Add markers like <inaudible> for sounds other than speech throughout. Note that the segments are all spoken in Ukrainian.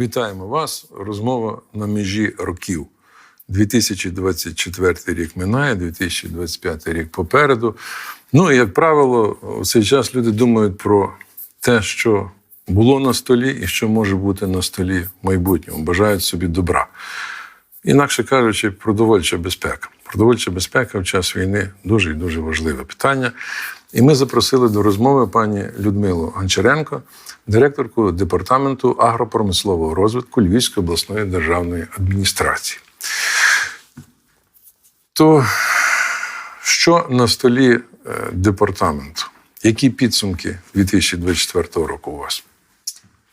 Вітаємо вас. Розмова на межі років. 2024 рік минає, 2025 рік попереду. Ну як правило, у цей час люди думають про те, що було на столі і що може бути на столі в майбутньому. Бажають собі добра. Інакше кажучи, продовольча безпека. Продовольча безпека в час війни дуже і дуже важливе питання. І ми запросили до розмови пані Людмилу Гончаренко, директорку департаменту агропромислового розвитку Львівської обласної державної адміністрації. То що на столі е, департаменту? Які підсумки 2024 року у вас?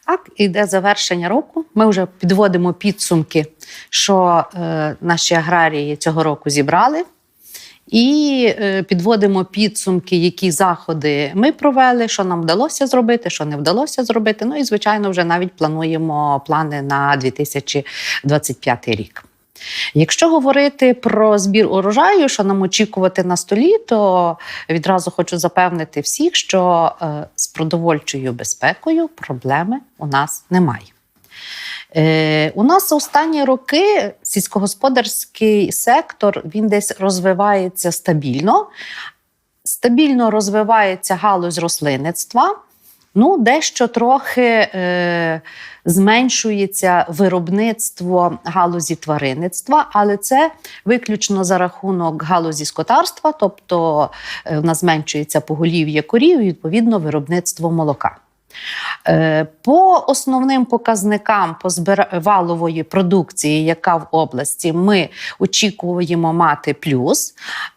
Так, іде завершення року. Ми вже підводимо підсумки, що е, наші аграрії цього року зібрали. І е, підводимо підсумки, які заходи ми провели, що нам вдалося зробити, що не вдалося зробити. Ну і, звичайно, вже навіть плануємо плани на 2025 рік. Якщо говорити про збір урожаю, що нам очікувати на столі, то відразу хочу запевнити всіх, що е, з продовольчою безпекою проблеми у нас немає. Е, у нас останні роки сільськогосподарський сектор він десь розвивається стабільно. Стабільно розвивається галузь рослинництва. Ну, дещо трохи е, зменшується виробництво галузі тваринництва, але це виключно за рахунок галузі скотарства, тобто е, в нас зменшується поголів'я корів і відповідно виробництво молока. Е, По основним показникам по валової продукції, яка в області, ми очікуємо мати плюс.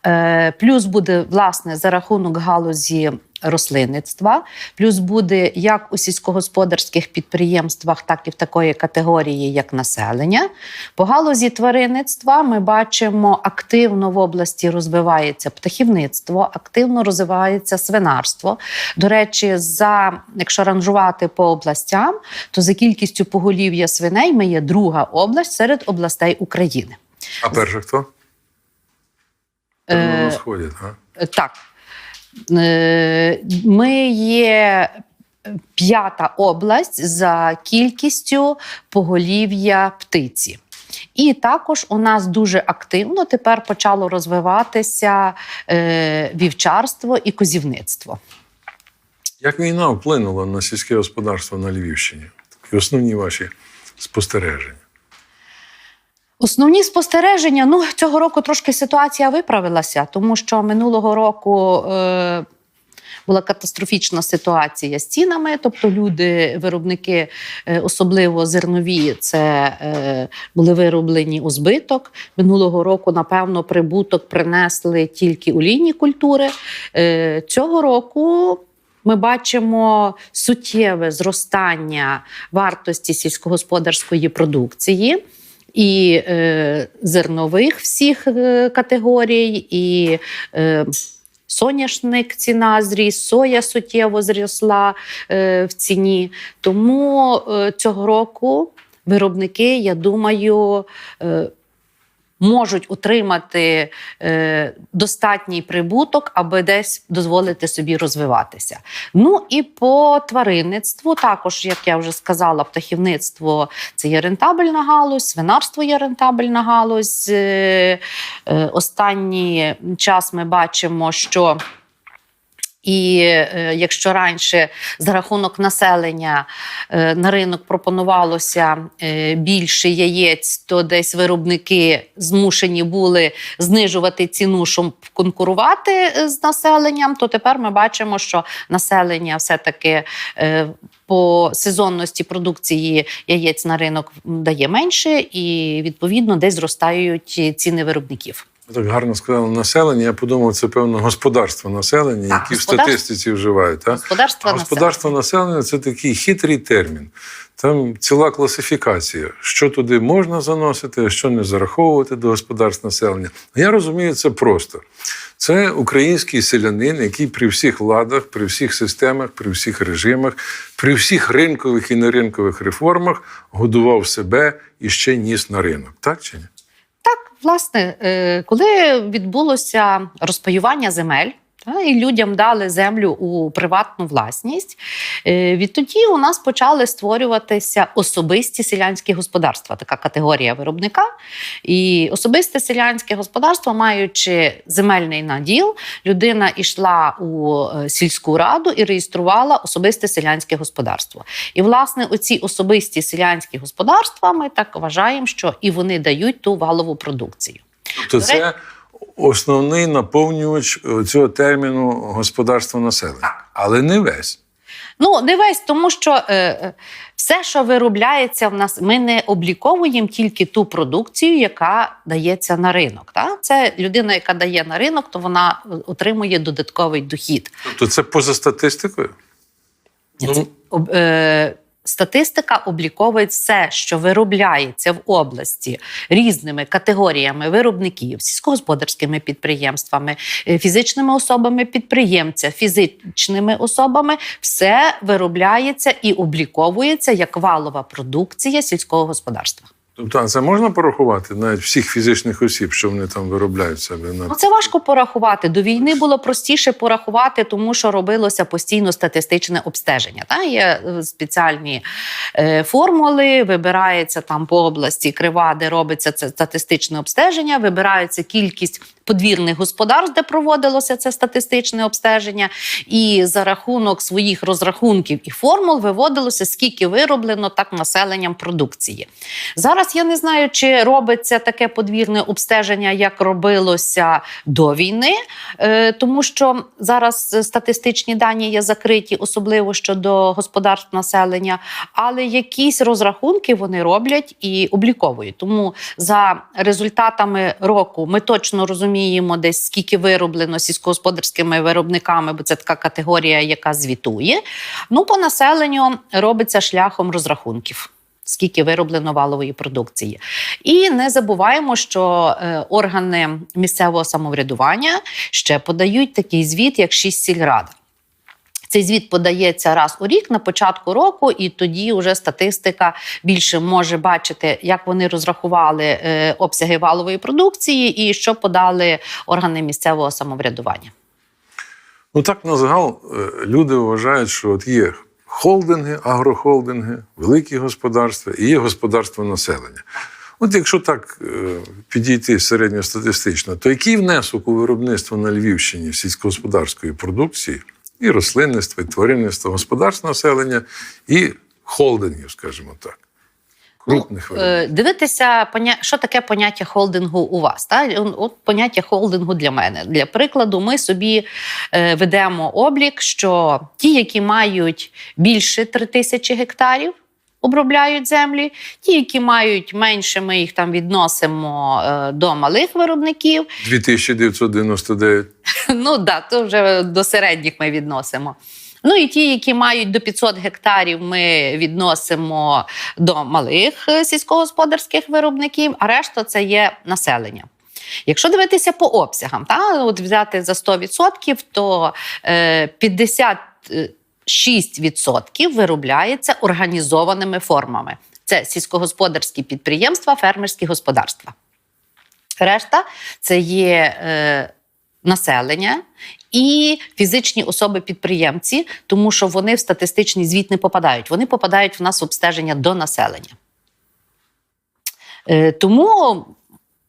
Е, Плюс буде власне за рахунок галузі рослинництва, плюс буде як у сільськогосподарських підприємствах, так і в такої категорії, як населення. По галузі тваринництва ми бачимо, активно в області розвивається птахівництво, активно розвивається свинарство. До речі, за якщо ранжувати по областям, то за кількістю поголів'я свиней ми є друга область серед областей України. А перше хто? Е, На сході, так? Е, Так. Е, Ми є п'ята область за кількістю поголів'я птиці. І також у нас дуже активно тепер почало розвиватися е, вівчарство і козівництво. Як війна вплинула на сільське господарство на Львівщині? Такі основні ваші спостереження. Основні спостереження. Ну, цього року трошки ситуація виправилася, тому що минулого року е, була катастрофічна ситуація з цінами. Тобто, люди, виробники, е, особливо зернові, це е, були вироблені у збиток. Минулого року, напевно, прибуток принесли тільки олійні культури. Е, цього року. Ми бачимо суттєве зростання вартості сільськогосподарської продукції і е, зернових всіх е, категорій, і е, соняшник ціна зріс, соя суттєво зросла е, в ціні. Тому е, цього року виробники, я думаю, е, можуть отримати е, достатній прибуток, аби десь дозволити собі розвиватися. Ну і по тваринництву, також, як я вже сказала, птахівництво це є рентабельна галузь, свинарство є рентабельна галузь. Е, е, останній час ми бачимо, що і е, якщо раніше за рахунок населення е, на ринок пропонувалося е, більше яєць, то десь виробники змушені були знижувати ціну, щоб конкурувати з населенням, то тепер ми бачимо, що населення все-таки по сезонності продукції яєць на ринок дає менше, і відповідно десь зростають ціни виробників. Так гарно сказали населення. Я подумав, це певно господарство населення, Так, які в статистиці вживають. Так? Господарство А господарство населення це такий хитрий термін. Там ціла класифікація, що туди можна заносити, а що не зараховувати до господарств населення. Я розумію це просто. Це український селянин, який при всіх владах, при всіх системах, при всіх режимах, при всіх ринкових і неринкових реформах годував себе і ще ніс на ринок. Так чи ні? Власне, е, коли відбулося розпаювання земель, Та, і людям дали землю у приватну власність. Е, Відтоді у нас почали створюватися особисті селянські господарства, така категорія виробника. І особисте селянське господарство, маючи земельний наділ, людина йшла у е, сільську раду і реєструвала особисте селянське господарство. І, власне, оці особисті селянські господарства, ми так вважаємо, що і вони дають ту валову продукцію. Тобто це основний наповнювач е, цього терміну господарства населення, але не весь. Ну, не весь, тому що е, е, все, що виробляється в нас, ми не обліковуємо тільки ту продукцію, яка дається на ринок. Та? Це людина, яка дає на ринок, то вона е, отримує додатковий дохід. Тобто це поза статистикою? Ну, Об, е, Статистика обліковує все, що виробляється в області різними категоріями виробників, сільськогосподарськими підприємствами, е, фізичними особами підприємця, фізичними особами, все виробляється і обліковується як валова продукція сільського господарства. Тобто, це можна порахувати навіть всіх фізичних осіб, що вони там виробляють себе на Ну, це важко порахувати. До війни було простіше порахувати, тому що робилося постійно статистичне обстеження. Та є е, спеціальні е, формули, вибирається там по області крива, де робиться це статистичне обстеження, вибирається кількість подвірних господарств, де проводилося це статистичне обстеження, і за рахунок своїх розрахунків і формул виводилося, скільки вироблено так населенням продукції. Зараз я не знаю, чи робиться таке подвірне обстеження, як робилося до війни, е, тому що зараз статистичні дані є закриті, особливо щодо господарств населення, але якісь розрахунки вони роблять і обліковують. Тому за результатами року ми точно розуміємо, десь скільки вироблено сільськогосподарськими виробниками, бо це така категорія, яка звітує. Ну, по населенню робиться шляхом розрахунків. Скільки вироблено валової продукції, і не забуваємо, що е, органи місцевого самоврядування ще подають такий звіт, як шість сільрада. Цей звіт подається раз у рік на початку року, і тоді вже статистика більше може бачити, як вони розрахували е, обсяги валової продукції і що подали органи місцевого самоврядування. Ну так на загал е, люди вважають, що от є холдинги, агрохолдинги, великі господарства і є господарство населення. От якщо так е, підійти середньостатистично, то який внесок у виробництво на Львівщині сільськогосподарської продукції і рослинництва, і тваринництва, господарств населення і холдингів, скажімо так, крупних виробників? Е, Дивитися, що таке поняття холдингу у вас. Та? От поняття холдингу для мене. Для прикладу, ми собі е, ведемо облік, що ті, які мають більше 3 тисячі гектарів, обробляють землі, ті, які мають менше, ми їх там відносимо е, до малих виробників. 2999. <laughs> Ну да, то вже до середніх ми відносимо. Ну і ті, які мають до 500 гектарів, ми відносимо до малих е, сільськогосподарських виробників, а решта це є населення. Якщо дивитися по обсягам, та, от взяти за 100%, то е, 56% виробляється організованими формами. Це сільськогосподарські підприємства, фермерські господарства. Решта це є е, населення і фізичні особи-підприємці, тому що вони в статистичний звіт не попадають. Вони попадають в нас в обстеження до населення. Е, тому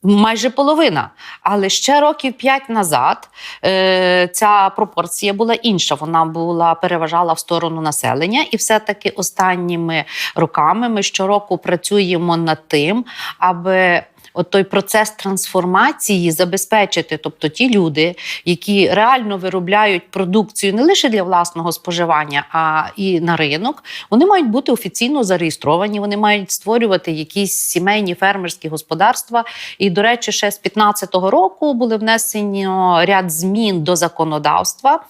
майже половина. Але ще років п'ять назад е, ця пропорція була інша. Вона була переважала в сторону населення, і все-таки останніми роками ми щороку працюємо над тим, аби от той процес трансформації забезпечити, тобто ті люди, які реально виробляють продукцію не лише для власного споживання, а і на ринок, вони мають бути офіційно зареєстровані, вони мають створювати якісь сімейні фермерські господарства. І, до речі, ще з 2015 року були внесені ряд змін до законодавства.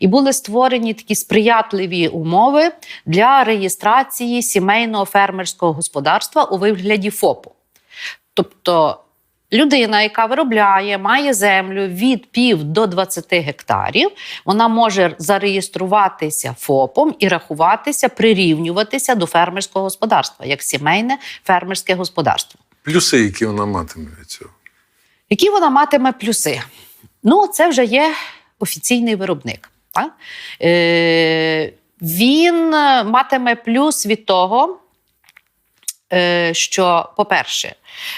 І були створені такі сприятливі умови для реєстрації сімейного фермерського господарства у вигляді ФОПу. Тобто людина, яка виробляє, має землю від пів до 20 гектарів, вона може зареєструватися ФОПом і рахуватися, прирівнюватися до фермерського господарства, як сімейне фермерське господарство. Плюси, які вона матиме від цього. Які вона матиме плюси? Ну, це вже є офіційний виробник. Так? Е, він матиме плюс від того, що, по-перше,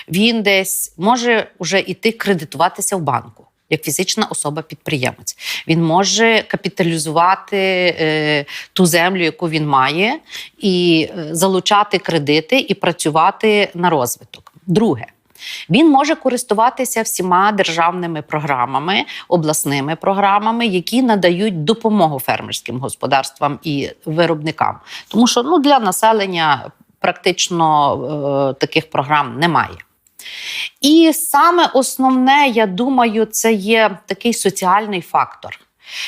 він десь може вже йти кредитуватися в банку. Як фізична особа-підприємець, він може капіталізувати е, ту землю, яку він має, і е, залучати кредити і працювати на розвиток. Друге, він може користуватися всіма державними програмами, обласними програмами, які надають допомогу фермерським господарствам і виробникам. Тому що ну, для населення практично е, таких програм немає. І саме основне, я думаю, це є такий соціальний фактор.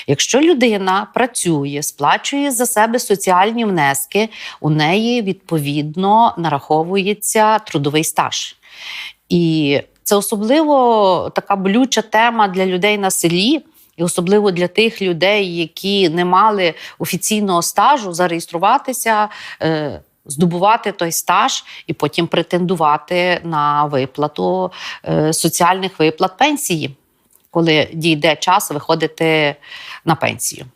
Якщо людина працює, сплачує за себе соціальні внески, у неї відповідно нараховується трудовий стаж. І це особливо така болюча тема для людей на селі. І особливо для тих людей, які не мали офіційного стажу, зареєструватися, е, здобувати той стаж і потім претендувати на виплату е, соціальних виплат пенсії, коли дійде час виходити на пенсію.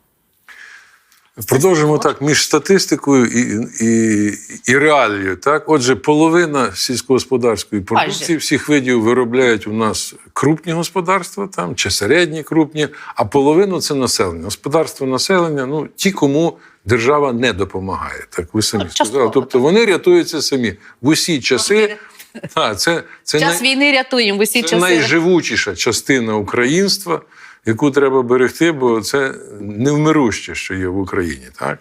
Продовжимо так між статистикою і, і, і реалією. Так, отже, половина сільськогосподарської продукції Майже. всіх видів виробляють у нас крупні господарства там чи середні крупні, а половину це населення. Господарство населення, ну ті, кому держава не допомагає. Так ви самі Ну, сказали. Тобто вони рятуються самі в усі часи. <laughs> А, це, це, Час най- війни рятуємо в усі це часи. найживучіша частина українства, яку треба берегти, бо це невмируще, що є в Україні. Так?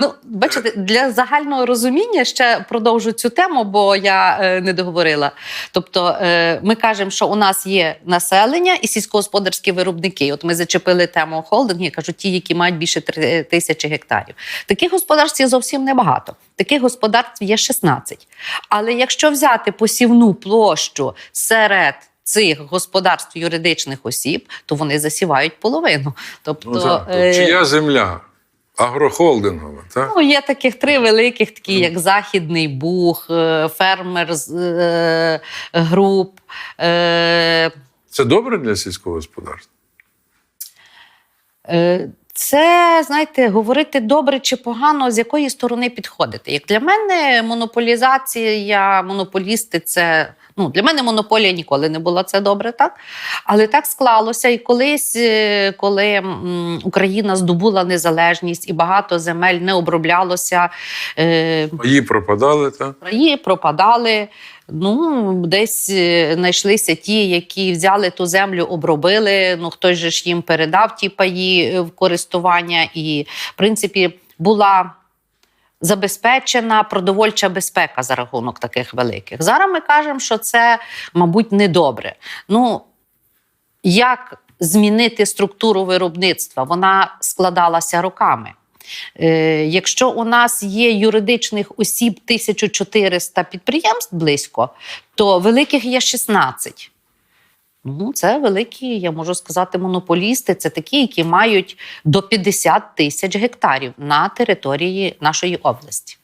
Ну, бачите, для загального розуміння ще продовжу цю тему, бо я е, не договорила. Тобто, е, ми кажемо, що у нас є населення і сільськогосподарські виробники. От ми зачепили тему холдингів, я кажу, ті, які мають більше три тисячі гектарів. Таких господарств є зовсім небагато. Таких господарств є 16. Але якщо взяти посівну площу серед цих господарств юридичних осіб, то вони засівають половину. Тобто, Ну, так. е, Чия земля? Агрохолдингова, так? Ну, є таких три великих, такі як Західний Буг, е, фермер е, груп. Е, Це добре для сільського господарства? е, це, знаєте, говорити добре чи погано, з якої сторони підходити. Як для мене, монополізація, монополісти це. Ну, для мене монополія ніколи не була це добре, так? Але так склалося. І колись, е, коли Україна здобула незалежність і багато земель не оброблялося, е, Її пропадали, так? Краї пропадали. Ну, десь е, знайшлися ті, які взяли ту землю, обробили. Ну, хтось же ж їм передав ті паї е, в користування, і, в принципі, була забезпечена продовольча безпека за рахунок таких великих. Зараз ми кажемо, що це, мабуть, недобре. Ну, як змінити структуру виробництва? Вона складалася роками. Е, якщо у нас є юридичних осіб 1400 підприємств близько, то великих є 16. Ну, це великі, я можу сказати, монополісти. Це такі, які мають до 50 тисяч гектарів на території нашої області.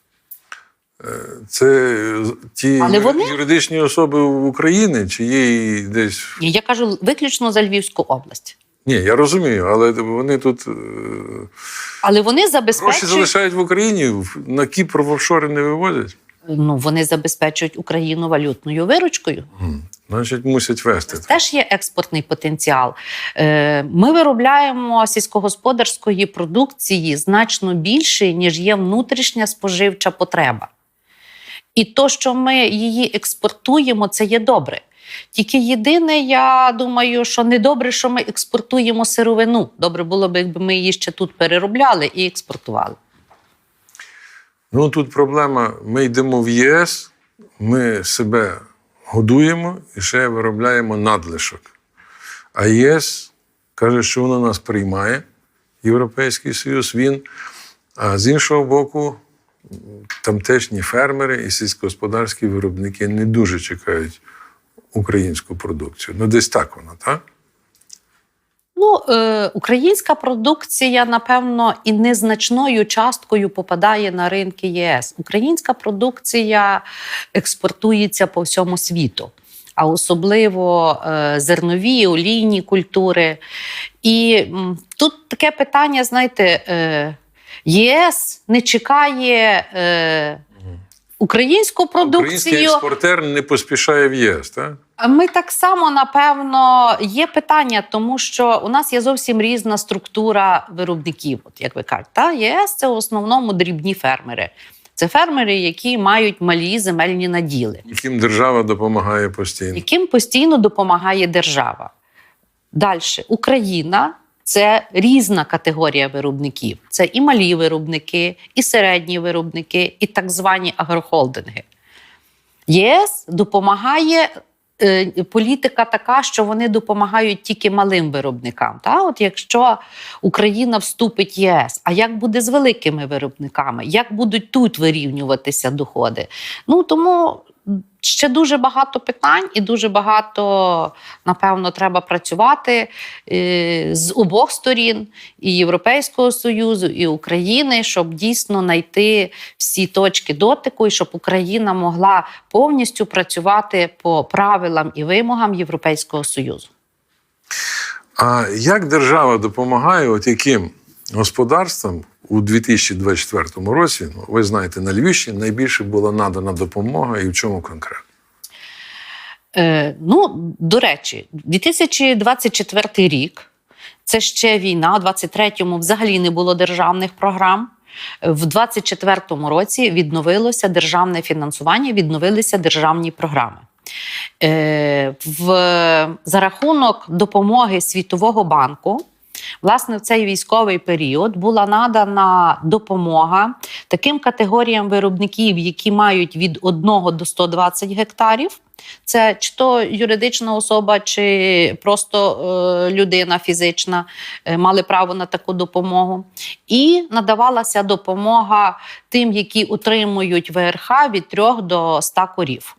Це е, ті Але вони- юридичні особи в Україні, чи є і десь. Я кажу виключно за Львівську область. Ні, я розумію, але вони тут е, Але вони гроші залишають в Україні, на Кіпр в офшори не вивозять. Ну, вони забезпечують Україну валютною виручкою. Значить, мусять вести. Це теж є експортний потенціал. Е, Ми виробляємо сільськогосподарської продукції значно більше, ніж є внутрішня споживча потреба. І то, що ми її експортуємо, це є добре. Тільки єдине, я думаю, що не добре, що ми експортуємо сировину. Добре було б, якби ми її ще тут переробляли і експортували. Ну тут проблема: ми йдемо в ЄС, ми себе годуємо і ще виробляємо надлишок. А ЄС каже, що воно нас приймає, Європейський Союз, він. А з іншого боку, тамтешні фермери і сільськогосподарські виробники не дуже чекають українську продукцію. Ну, десь так воно, так? Ну, е, українська продукція, напевно, і незначною часткою попадає на ринки ЄС. Українська продукція експортується по всьому світу. а особливо е, зернові, олійні культури. І м, тут таке питання, знаєте, е, ЄС не чекає е, українську Український продукцію. експортер не поспішає в ЄС, так? Ми так само, напевно, є питання, тому що у нас є зовсім різна структура виробників. От як ви кажете, та ЄС це в основному дрібні фермери. Це фермери, які мають малі земельні наділи, Яким держава допомагає постійно. яким постійно допомагає держава. Далі Україна це різна категорія виробників. Це і малі виробники, і середні виробники, і так звані агрохолдинги. ЄС допомагає. Е, Політика така, що вони допомагають тільки малим виробникам. Та? От якщо Україна вступить в ЄС, а як буде з великими виробниками? Як будуть тут вирівнюватися доходи? Ну тому ще дуже багато питань, і дуже багато, напевно, треба працювати е, з обох сторін і Європейського Союзу, і України, щоб дійсно знайти всі точки дотику, і щоб Україна могла повністю працювати по правилам і вимогам Європейського Союзу. А як держава допомагає от яким господарствам у 2024 році? Ну, ви знаєте, на Львівщині найбільше була надана допомога і в чому конкретно? Е, ну, до речі, 2024 рік це ще війна. У 23-му взагалі не було державних програм. В 24-му році відновилося державне фінансування, відновилися державні програми. Е, в, за рахунок допомоги Світового банку. Власне, в цей військовий період була надана допомога таким категоріям виробників, які мають від 1 до 120 гектарів. Це чи то юридична особа, чи просто е, людина фізична е, мали право на таку допомогу. І надавалася допомога тим, які утримують ВРХ від 3 до 100 корів.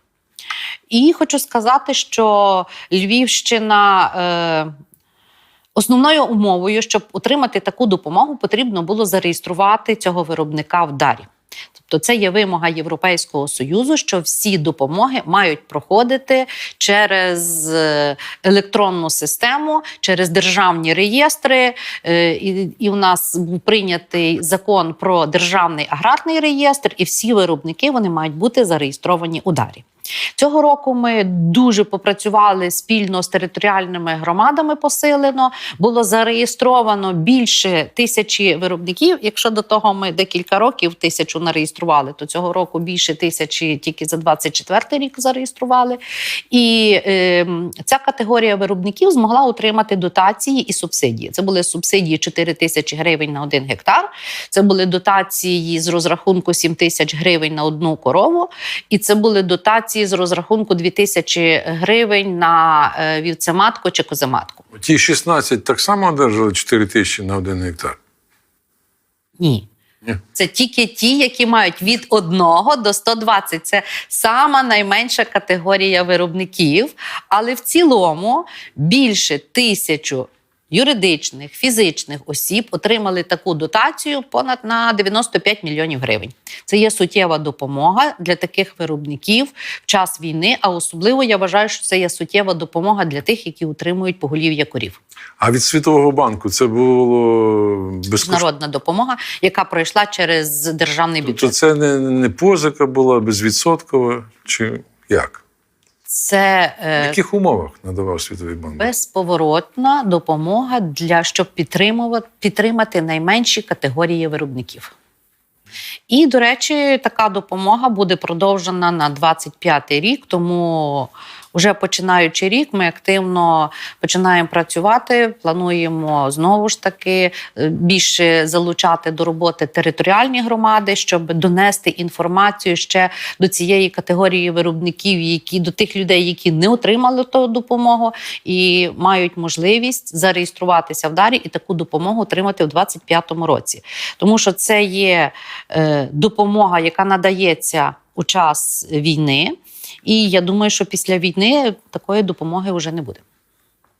І хочу сказати, що Львівщина. Основною умовою, щоб отримати таку допомогу, потрібно було зареєструвати цього виробника в дарі. Тобто, це є вимога Європейського союзу, що всі допомоги мають проходити через е, електронну систему, через державні реєстри. Е, і у нас був прийнятий закон про державний аграрний реєстр, і всі виробники вони мають бути зареєстровані у дарі. Цього року ми дуже попрацювали спільно з територіальними громадами посилено. Було зареєстровано більше тисячі виробників. Якщо до того ми декілька років тисячу нареєстрували, то цього року більше тисячі тільки за 24 рік зареєстрували. І е, ця категорія виробників змогла отримати дотації і субсидії. Це були субсидії 4 тисячі гривень на один гектар. Це були дотації з розрахунку 7 тисяч гривень на одну корову, і це були дотації з розрахунку 2 тисячі гривень на е, вівцематку чи козематку. Ті 16 так само одержали 4 тисячі на один гектар. Ні. Ні. Це тільки ті, які мають від 1 до 120. Це сама найменша категорія виробників. Але в цілому більше тисячу юридичних, фізичних осіб отримали таку дотацію понад на 95 мільйонів гривень. Це є суттєва допомога для таких виробників в час війни. А особливо я вважаю, що це є суттєва допомога для тих, які утримують поголів'я корів. А від Світового банку це було безкоштовно. Народна допомога, яка пройшла через державний бюджет. Тобто це не, не позика була безвідсоткова, чи як? Це В е, яких умовах надавав Світовий банк? безповоротна допомога для щоб підтримувати підтримати найменші категорії виробників. І, до речі, така допомога буде продовжена на 25 рік, тому вже починаючи рік, ми активно починаємо працювати. Плануємо знову ж таки е, більше залучати до роботи територіальні громади, щоб донести інформацію ще до цієї категорії виробників, які до тих людей, які не отримали ту допомогу, і мають можливість зареєструватися в дарі і таку допомогу отримати в 2025 році. Тому що це є е, допомога, яка надається у час війни. І я думаю, що після війни такої допомоги вже не буде.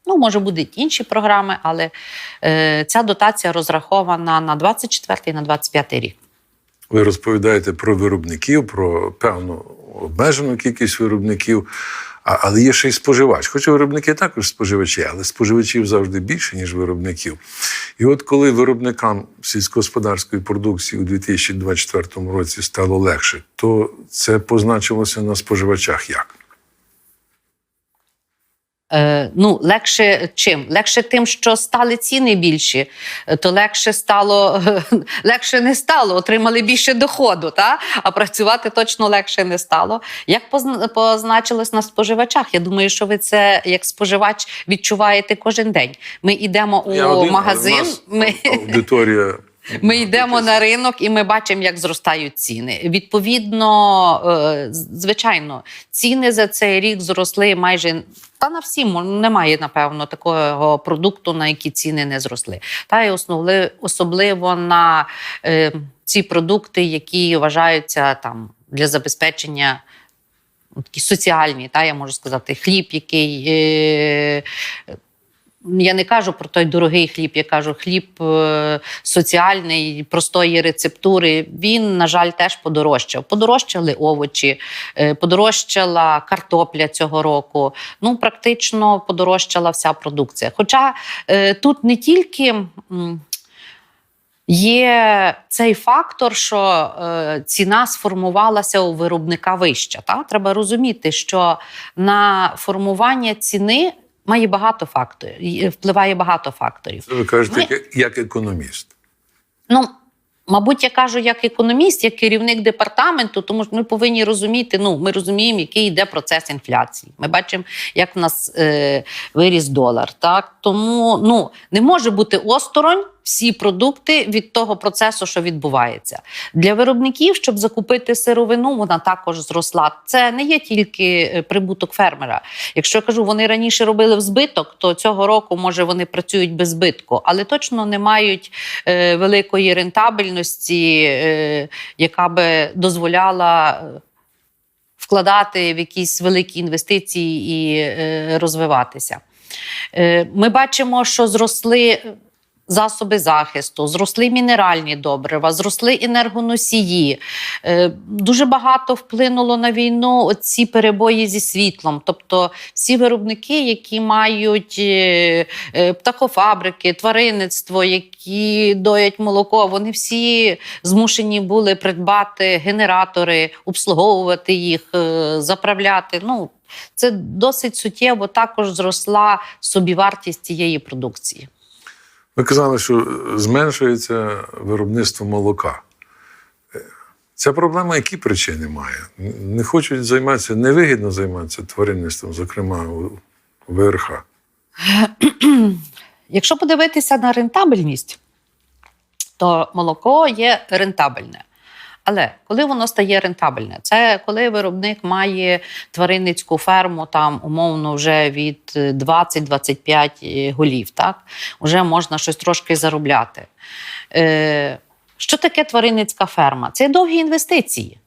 Ну, може, будуть інші програми, але е, ця дотація розрахована на 24 і на 25 рік. Ви розповідаєте про виробників, про певну обмежену кількість виробників. А, але є ще й споживач. Хоча виробники також споживачі, але споживачів завжди більше, ніж виробників. І от коли виробникам сільськогосподарської продукції у 2024 році стало легше, то це позначилося на споживачах як? Е, ну, легше чим? Легше тим, що стали ціни більші, е, то легше стало, <laughs> легше не стало, отримали більше доходу, та? а працювати точно легше не стало. Як позна- позначилось на споживачах? Я думаю, що ви це як споживач відчуваєте кожен день. Ми йдемо у Я один, магазин, ми, аудиторія. Ми йдемо на ринок і ми бачимо, як зростають ціни. Відповідно, е, звичайно, ціни за цей рік зросли майже. Та на всім немає, напевно, такого продукту, на які ціни не зросли. Та й основли, особливо на е, ці продукти, які вважаються там для забезпечення ну, такі соціальні, та я можу сказати, хліб, який. Е, я не кажу про той дорогий хліб, я кажу хліб е, соціальний, простої рецептури. Він, на жаль, теж подорожчав. Подорожчали овочі, е, подорожчала картопля цього року. Ну, практично подорожчала вся продукція. Хоча е, тут не тільки. Є цей фактор, що ціна сформувалася у виробника вища. Та? Треба розуміти, що на формування ціни має багато факторів, впливає багато факторів. Це ви кажете, Ми- як, як економіст. Ну, мабуть, я кажу як економіст, як керівник департаменту, тому що ми повинні розуміти, ну, ми розуміємо, який йде процес інфляції. Ми бачимо, як в нас е, виріс долар. Так? Тому ну, не може бути осторонь всі продукти від того процесу, що відбувається. Для виробників, щоб закупити сировину, вона також зросла. Це не є тільки е, прибуток фермера. Якщо я кажу, вони раніше робили в збиток, то цього року може вони працюють без збитку, але точно не мають е, великої рентабельності, е, яка би дозволяла. е, Вкладати в якісь великі інвестиції і е, розвиватися. Е, ми бачимо, що зросли засоби захисту, зросли мінеральні добрива, зросли енергоносії. Е, Дуже багато вплинуло на війну ці перебої зі світлом. Тобто всі виробники, які мають е, е, птахофабрики, тваринництво, які доять молоко, вони всі змушені були придбати генератори, обслуговувати їх, заправляти. Ну, це досить суттєво також зросла собівартість цієї продукції. Ви казали, що зменшується виробництво молока. Ця проблема які причини має? Не хочуть займатися, невигідно займатися тваринництвом, зокрема у ВРХ. <clears throat> Якщо подивитися на рентабельність, то молоко є рентабельне. Але коли воно стає рентабельне, це коли виробник має тваринницьку ферму, там умовно вже від 20-25 голів, так вже можна щось трошки заробляти. Е, що таке тваринницька ферма? Це довгі інвестиції.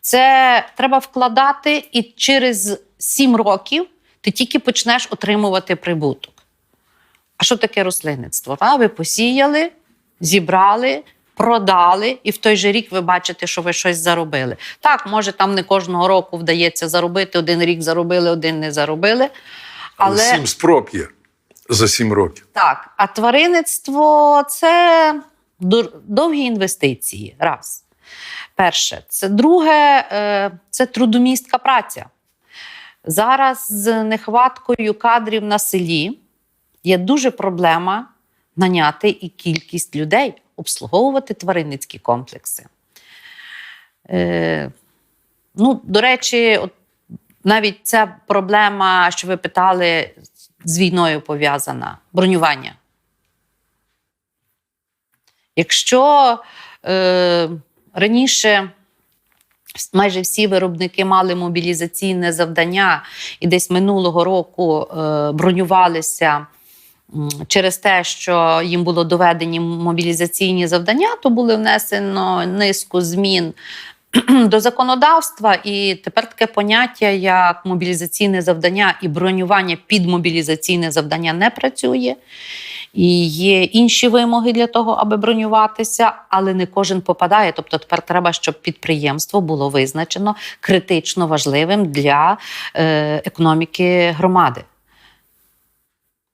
Це треба вкладати, і через 7 років ти тільки почнеш отримувати прибуток. А що таке рослинництво? Ви посіяли, зібрали, продали, і в той же рік ви бачите, що ви щось заробили. Так, може, там не кожного року вдається заробити, один рік заробили, один не заробили. Але сім спроб є за сім років. так, а тваринництво це довгі інвестиції. Раз. Перше. Це друге, е, це трудомістка праця. Зараз з нехваткою кадрів на селі є дуже проблема наняти і кількість людей, обслуговувати тваринницькі комплекси. Е, ну, до речі, от навіть ця проблема, що ви питали, з війною пов'язана бронювання. Якщо е, раніше майже всі виробники мали мобілізаційне завдання, і десь минулого року е, бронювалися через те, що їм було доведені мобілізаційні завдання, то були внесено низку змін <clears throat> до законодавства, і тепер таке поняття, як мобілізаційне завдання і бронювання під мобілізаційне завдання не працює. і є інші вимоги для того, аби бронюватися, але не кожен попадає. Тобто тепер треба, щоб підприємство було визначено критично важливим для е, економіки громади.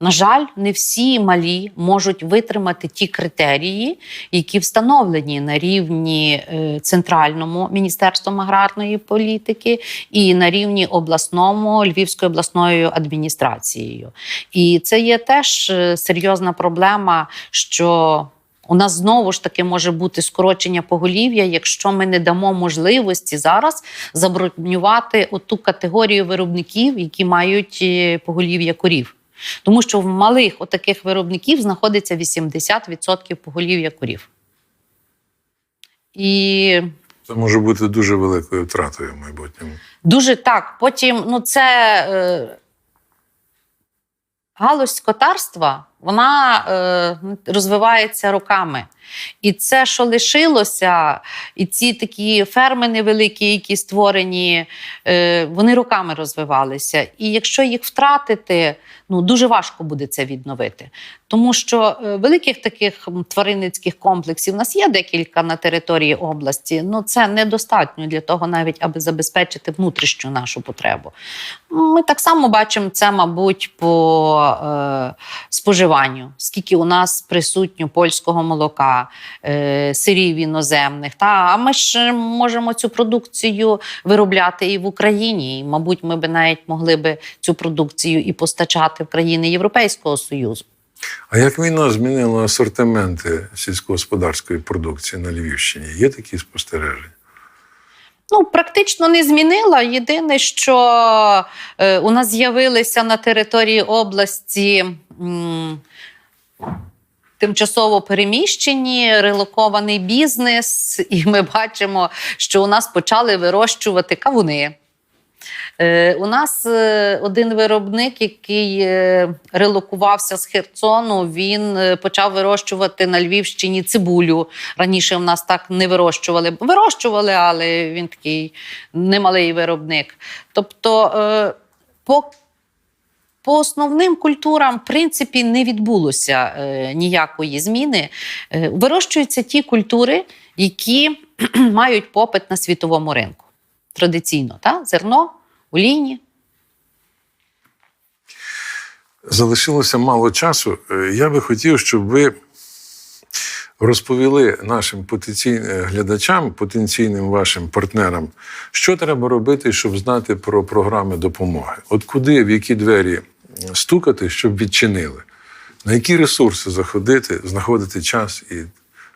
На жаль, не всі малі можуть витримати ті критерії, які встановлені на рівні е, центральному міністерством аграрної політики і на рівні обласному Львівською обласною адміністрацією. І це є теж е, серйозна проблема, що у нас знову ж таки може бути скорочення поголів'я, якщо ми не дамо можливості зараз забронювати оту категорію виробників, які мають е, поголів'я корів. Тому що в малих отаких виробників знаходиться 80% поголів'я корів. І Це може бути дуже великою втратою в майбутньому. Дуже так. Потім, ну, це е, галузь скотарства, вона е, розвивається роками. І це, що лишилося, і ці такі ферми невеликі, які створені, е, вони роками розвивалися. І якщо їх втратити, ну дуже важко буде це відновити. Тому що е, великих таких тваринницьких комплексів у нас є декілька на території області. Ну це недостатньо для того, навіть аби забезпечити внутрішню нашу потребу. Ми так само бачимо це, мабуть, по е, споживанню, скільки у нас присутньо польського молока, е, сирів іноземних. Та а ми ж можемо цю продукцію виробляти і в Україні. І, мабуть, ми би навіть могли би цю продукцію і постачати в країни Європейського Союзу. А як війна змінила асортименти сільськогосподарської продукції на Львівщині? Є такі спостереження? Ну, практично не змінила. Єдине, що е, у нас з'явилися на території області м, тимчасово переміщені, релокований бізнес, і ми бачимо, що у нас почали вирощувати кавуни. Е, У нас е, один виробник, який е, релокувався з Херсону, він почав вирощувати на Львівщині цибулю. Раніше в нас так не вирощували. Вирощували, але він такий немалий виробник. Тобто, е, по основним культурам, в принципі, не відбулося е, ніякої зміни. Е, вирощуються ті культури, які <clears throat> мають попит на світовому ринку. Традиційно, та? зерно, олійні. Залишилося мало часу. Е, Я би хотів, щоб ви розповіли нашим потенційним глядачам, потенційним вашим партнерам, що треба робити, щоб знати про програми допомоги. От куди, в які двері стукати, щоб відчинили, на які ресурси заходити, знаходити час і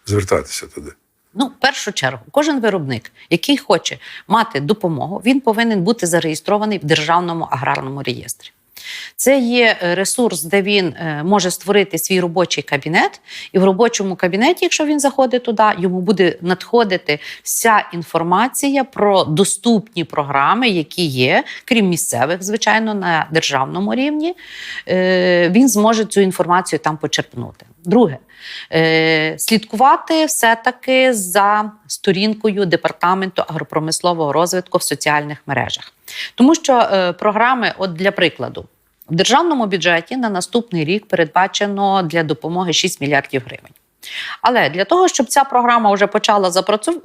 звертатися туди. Ну, в першу чергу, кожен виробник, який хоче мати допомогу, він повинен бути зареєстрований в державному аграрному реєстрі. Це є е, ресурс, де він е, може створити свій робочий кабінет, і в робочому кабінеті, якщо він заходить туди, йому буде надходити вся інформація про доступні програми, які є, крім місцевих, звичайно, на державному рівні. Е, Він зможе цю інформацію там почерпнути. Друге, слідкувати все-таки за сторінкою департаменту агропромислового розвитку в соціальних мережах. Тому що програми, от для прикладу, в державному бюджеті на наступний рік передбачено для допомоги 6 мільярдів гривень. Але для того, щоб ця програма вже почала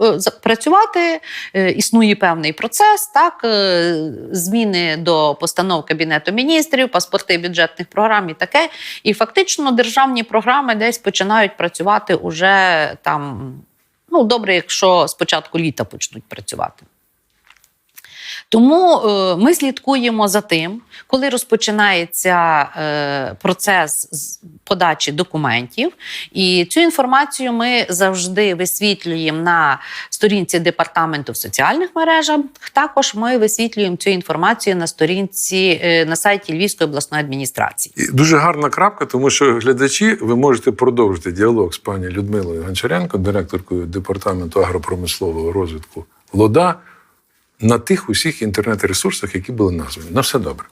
е, працювати, е, існує певний процес, так, е, зміни до постанов Кабінету міністрів, паспорти бюджетних програм і таке. І фактично державні програми десь починають працювати уже там. Ну, добре, якщо з початку літа почнуть працювати. Тому е, ми слідкуємо за тим, коли розпочинається е, процес подачі документів, і цю інформацію ми завжди висвітлюємо на сторінці департаменту в соціальних мережах. Також ми висвітлюємо цю інформацію на сторінці е, на сайті Львівської обласної адміністрації. І дуже гарна крапка, тому що глядачі, ви можете продовжити діалог з пані Людмилою Гончаренко, директоркою департаменту агропромислового розвитку ЛОДА, на тих усіх інтернет-ресурсах, які були названі. На все добре.